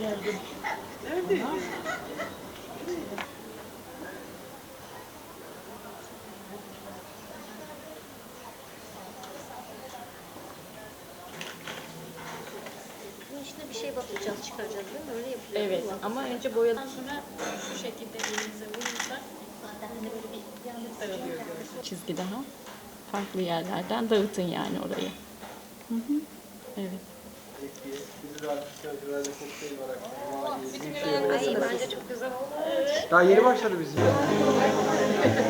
geldim. Neredeydin? İçine bir şey batıracağız, çıkaracağız değil mi? Öyle yapılıyor. Evet değil mi? ama önce boyadan sonra şu şekilde elinize vurursak dağılıyor görsün. Çizgi daha. Farklı yerlerden dağıtın yani orayı. Hı hı. Evet. Ay bence çok güzel oldu. Daha yeni başladı bizim.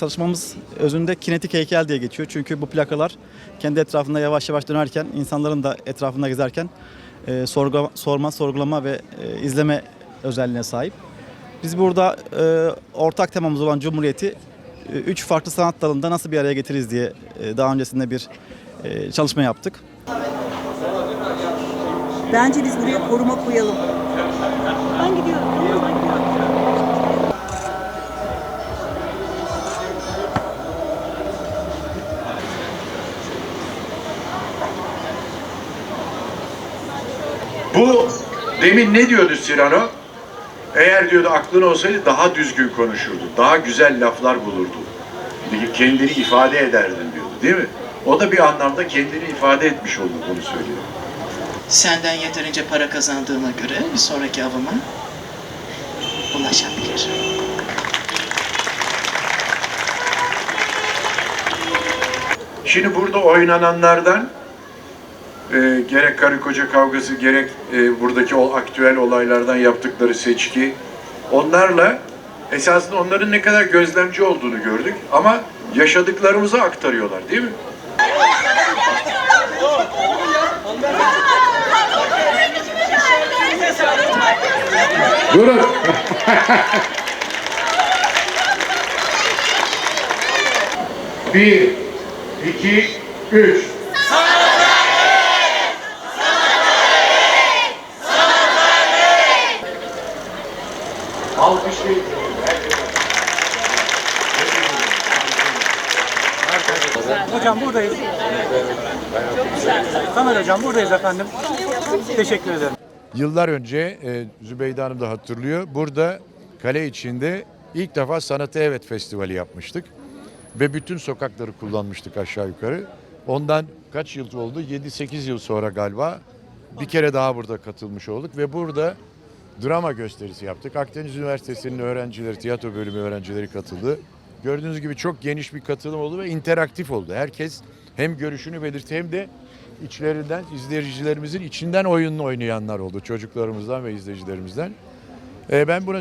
Çalışmamız özünde kinetik heykel diye geçiyor. Çünkü bu plakalar kendi etrafında yavaş yavaş dönerken, insanların da etrafında gezerken e, sorgu, sorma, sorgulama ve e, izleme özelliğine sahip. Biz burada e, ortak temamız olan Cumhuriyeti e, üç farklı sanat dalında nasıl bir araya getiririz diye e, daha öncesinde bir e, çalışma yaptık. Bence biz buraya koruma koyalım. Ben gidiyorum. Ben gidiyorum. Bu demin ne diyordu Sirano? Eğer diyordu aklın olsaydı daha düzgün konuşurdu. Daha güzel laflar bulurdu. Kendini ifade ederdin diyordu değil mi? O da bir anlamda kendini ifade etmiş oldu bunu söylüyor. Senden yeterince para kazandığıma göre bir sonraki avıma ulaşabilir. Şimdi burada oynananlardan e, gerek karı koca kavgası gerek e, buradaki o aktüel olaylardan yaptıkları seçki onlarla esasında onların ne kadar gözlemci olduğunu gördük ama yaşadıklarımızı aktarıyorlar değil mi? Durun. Bir, iki, üç. Hocam buradayız. Tamer hocam buradayız efendim. Teşekkür ederim. Yıllar önce e, Zübeyde Hanım da hatırlıyor. Burada kale içinde ilk defa Sanatı Evet Festivali yapmıştık. Ve bütün sokakları kullanmıştık aşağı yukarı. Ondan kaç yıl oldu? 7-8 yıl sonra galiba bir kere daha burada katılmış olduk. Ve burada drama gösterisi yaptık. Akdeniz Üniversitesi'nin öğrencileri, tiyatro bölümü öğrencileri katıldı. Gördüğünüz gibi çok geniş bir katılım oldu ve interaktif oldu. Herkes hem görüşünü belirtti hem de içlerinden izleyicilerimizin içinden oyununu oynayanlar oldu. Çocuklarımızdan ve izleyicilerimizden. Ee, ben buna